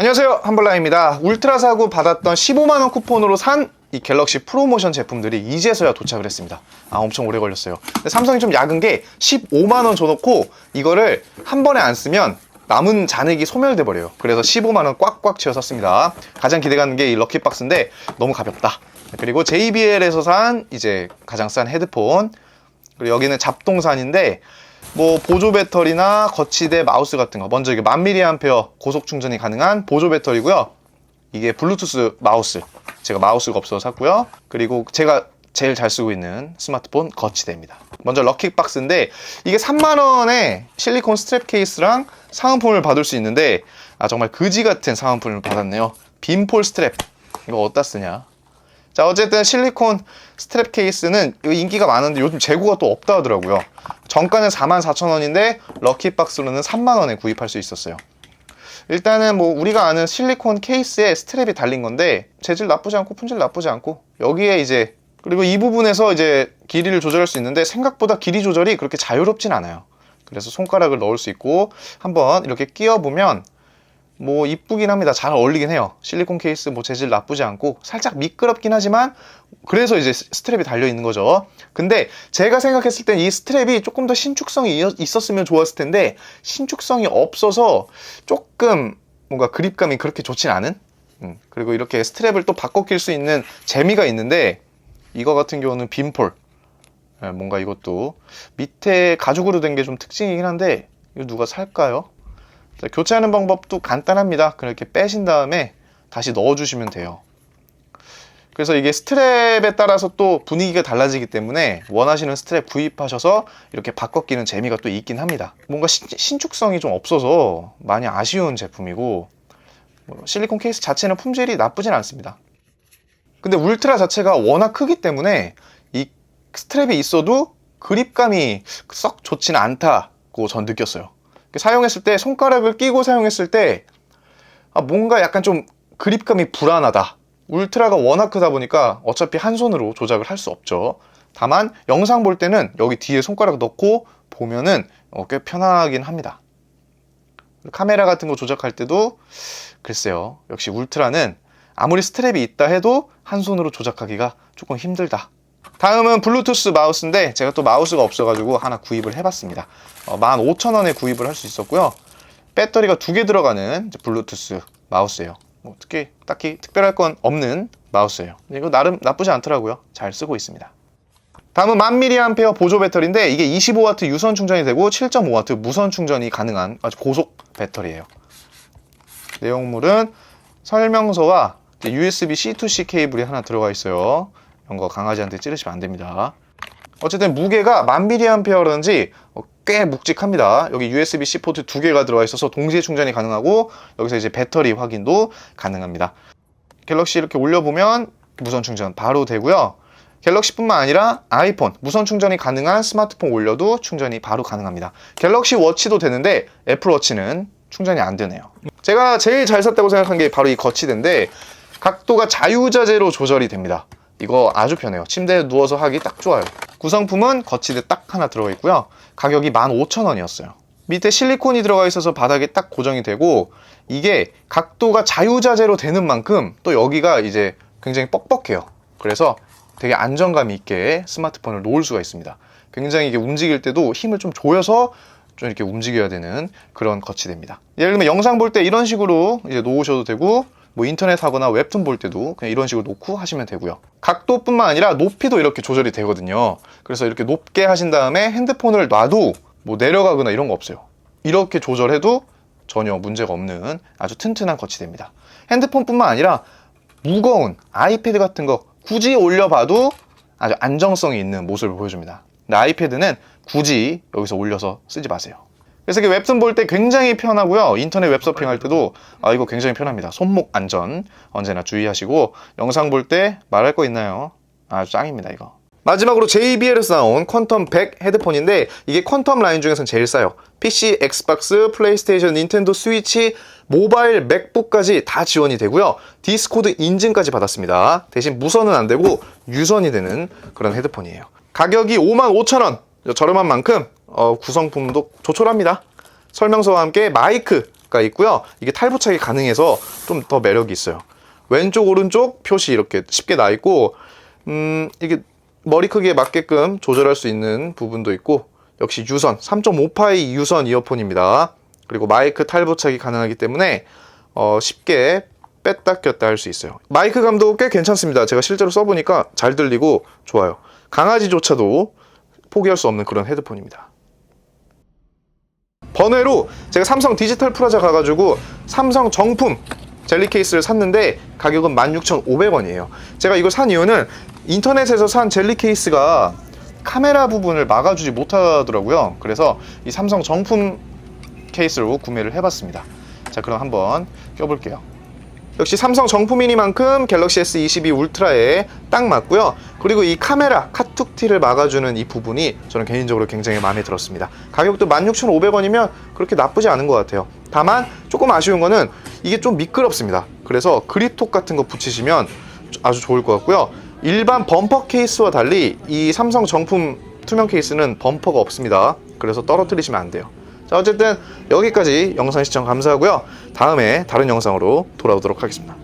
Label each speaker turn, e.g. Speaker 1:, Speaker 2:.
Speaker 1: 안녕하세요. 한벌라입니다. 울트라 사고 받았던 15만원 쿠폰으로 산 이 갤럭시 프로모션 제품들이 이제서야 도착을 했습니다. 아 엄청 오래 걸렸어요. 삼성이 좀 약은 게 15만원 줘놓고 이거를 한 번에 안 쓰면 남은 잔액이 소멸돼 버려요. 그래서 15만원 꽉꽉 채워 샀습니다. 가장 기대가는 게 이 럭키박스인데 너무 가볍다. 그리고 JBL에서 산 이제 가장 싼 헤드폰. 그리고 여기는 잡동산인데 뭐 보조 배터리나 거치대 마우스 같은 거. 먼저 이게 1000mAh 고속 충전이 가능한 보조 배터리고요. 이게 블루투스 마우스. 제가 마우스가 없어서 샀고요. 그리고 제가 제일 잘 쓰고 있는 스마트폰 거치대입니다. 먼저 럭키박스인데 이게 3만원에 실리콘 스트랩 케이스랑 사은품을 받을 수 있는데 아 정말 그지 같은 사은품을 받았네요. 빔폴 스트랩. 이거 어디다 쓰냐? 자 어쨌든 실리콘 스트랩 케이스는 인기가 많은데 요즘 재고가 또 없다 하더라고요 정가는 44,000원인데 럭키박스로는 3만원에 구입할 수 있었어요. 일단은 뭐 우리가 아는 실리콘 케이스에 스트랩이 달린 건데 재질 나쁘지 않고 품질 나쁘지 않고 여기에 이제 그리고 이 부분에서 이제 길이를 조절할 수 있는데 생각보다 길이 조절이 그렇게 자유롭진 않아요. 그래서 손가락을 넣을 수 있고 한번 이렇게 끼워 보면 뭐 이쁘긴 합니다. 잘 어울리긴 해요. 실리콘 케이스 뭐 재질 나쁘지 않고 살짝 미끄럽긴 하지만 그래서 이제 스트랩이 달려 있는 거죠. 근데 제가 생각했을 땐 이 스트랩이 조금 더 신축성이 있었으면 좋았을 텐데 신축성이 없어서 조금 뭔가 그립감이 그렇게 좋진 않은 음, 그리고 이렇게 스트랩을 또 바꿔 낄 수 있는 재미가 있는데 이거 같은 경우는 빔폴 예, 뭔가 이것도 밑에 가죽으로 된 게 좀 특징이긴 한데 이거 누가 살까요? 자, 교체하는 방법도 간단합니다. 그렇게 빼신 다음에 다시 넣어주시면 돼요. 그래서 이게 스트랩에 따라서 또 분위기가 달라지기 때문에 원하시는 스트랩 구입하셔서 이렇게 바꿔 끼는 재미가 또 있긴 합니다. 뭔가 신, 축성이좀 없어서 많이 아쉬운 제품이고 뭐 실리콘 케이스 자체는 품질이 나쁘진 않습니다. 근데 울트라 자체가 워낙 크기 때문에 이 스트랩이 있어도 그립감이 썩 좋지는 않다고 전 느꼈어요. 사용했을 때 손가락을 끼고 사용했을 때 아, 뭔가 약간 좀 그립감이 불안하다. 울트라가 워낙 크다 보니까 어차피 한 손으로 조작을 할 수 없죠. 다만 영상 볼 때는 여기 뒤에 손가락 넣고 보면은 어, 꽤 편하긴 합니다. 카메라 같은 거 조작할 때도 글쎄요. 역시 울트라는 아무리 스트랩이 있다 해도 한 손으로 조작하기가 조금 힘들다. 다음은 블루투스 마우스인데 제가 또 마우스가 없어가지고 하나 구입을 해봤습니다. 어, 15,000원에 구입을 할 수 있었고요. 배터리가 두 개 들어가는 블루투스 마우스예요. 뭐 특히 딱히 특별할 건 없는 마우스예요. 이거 나름 나쁘지 않더라고요. 잘 쓰고 있습니다. 다음은 1000mAh 보조 배터리인데 이게 25W 유선 충전이 되고 7.5W 무선 충전이 가능한 아주 고속 배터리예요. 내용물은 설명서와 USB C2C 케이블이 하나 들어가 있어요. 이런 거 강아지한테 찌르시면 안 됩니다. 어쨌든 무게가 1000mAh라든지 꽤 묵직합니다. 여기 USB-C 포트 두 개가 들어가 있어서 동시에 충전이 가능하고 여기서 이제 배터리 확인도 가능합니다. 갤럭시 이렇게 올려보면 무선 충전 바로 되고요. 갤럭시뿐만 아니라 아이폰 무선 충전이 가능한 스마트폰 올려도 충전이 바로 가능합니다. 갤럭시 워치도 되는데 애플 워치는 충전이 안 되네요. 제가 제일 잘 샀다고 생각한 게 바로 이 거치대인데 각도가 자유자재로 조절이 됩니다. 이거 아주 편해요. 침대에 누워서 하기 딱 좋아요. 구성품은 거치대 딱 하나 들어가 있고요. 가격이 15,000원이었어요. 밑에 실리콘이 들어가 있어서 바닥에 딱 고정이 되고 이게 각도가 자유자재로 되는 만큼 또 여기가 이제 굉장히 뻑뻑해요. 그래서 되게 안정감 있게 스마트폰을 놓을 수가 있습니다. 굉장히 이게 움직일 때도 힘을 좀 조여서 좀 이렇게 움직여야 되는 그런 거치대입니다. 예를 들면 영상 볼 때 이런 식으로 이제 놓으셔도 되고 뭐 인터넷 하거나 웹툰 볼 때도 그냥 이런 식으로 놓고 하시면 되고요. 각도뿐만 아니라 높이도 이렇게 조절이 되거든요. 그래서 이렇게 높게 하신 다음에 핸드폰을 놔도 뭐 내려가거나 이런 거 없어요. 이렇게 조절해도 전혀 문제가 없는 아주 튼튼한 거치대입니다. 핸드폰뿐만 아니라 무거운 아이패드 같은 거 굳이 올려봐도 아주 안정성이 있는 모습을 보여줍니다. 근데 아이패드는 굳이 여기서 올려서 쓰지 마세요. 그래서 웹툰 볼 때 굉장히 편하고요. 인터넷 웹서핑 할 때도 아 이거 굉장히 편합니다. 손목 안전 언제나 주의하시고 영상 볼 때 말할 거 있나요? 아주 짱입니다 이거. 마지막으로 JBL에서 나온 퀀텀 100 헤드폰인데 이게 퀀텀 라인 중에서는 제일 싸요. PC, 엑스박스, 플레이스테이션, 닌텐도 스위치, 모바일, 맥북까지 다 지원이 되고요. 디스코드 인증까지 받았습니다. 대신 무선은 안 되고 유선이 되는 그런 헤드폰이에요. 가격이 55,000원. 저렴한 만큼 어, 구성품도 조촐합니다. 설명서와 함께 마이크 표시가 있고요. 이게 탈부착이 가능해서 좀 더 매력이 있어요. 왼쪽 오른쪽 표시 이렇게 쉽게 나 있고 음 이게 머리 크기에 맞게끔 조절할 수 있는 부분도 있고 역시 유선 3.5파이 유선 이어폰입니다. 그리고 마이크 탈부착이 가능하기 때문에 어, 쉽게 뺐다 꼈다 할 수 있어요. 마이크 감도 꽤 괜찮습니다. 제가 실제로 써보니까 잘 들리고 좋아요. 강아지조차도 포기할 수 없는 그런 헤드폰입니다. 번외로 제가 삼성 디지털 프라자 가가지고 삼성 정품 젤리 케이스를 샀는데 가격은 16,500원이에요. 제가 이걸 산 이유는 인터넷에서 산 젤리 케이스가 카메라 부분을 막아주지 못하더라고요. 그래서 이 삼성 정품 케이스로 구매를 해봤습니다. 자, 그럼 한번 껴볼게요. 역시 삼성 정품이니만큼 갤럭시 S22 울트라에 딱 맞고요. 그리고 이 카메라 카툭티를 막아주는 이 부분이 저는 개인적으로 굉장히 마음에 들었습니다. 가격도 16,500원이면 그렇게 나쁘지 않은 것 같아요. 다만 조금 아쉬운 거는 이게 좀 미끄럽습니다. 그래서 그립톡 같은 거 붙이시면 아주 좋을 것 같고요. 일반 범퍼 케이스와 달리 이 삼성 정품 투명 케이스는 범퍼가 없습니다. 그래서 떨어뜨리시면 안 돼요. 자, 어쨌든 여기까지 영상 시청 감사하고요. 다음에 다른 영상으로 돌아오도록 하겠습니다.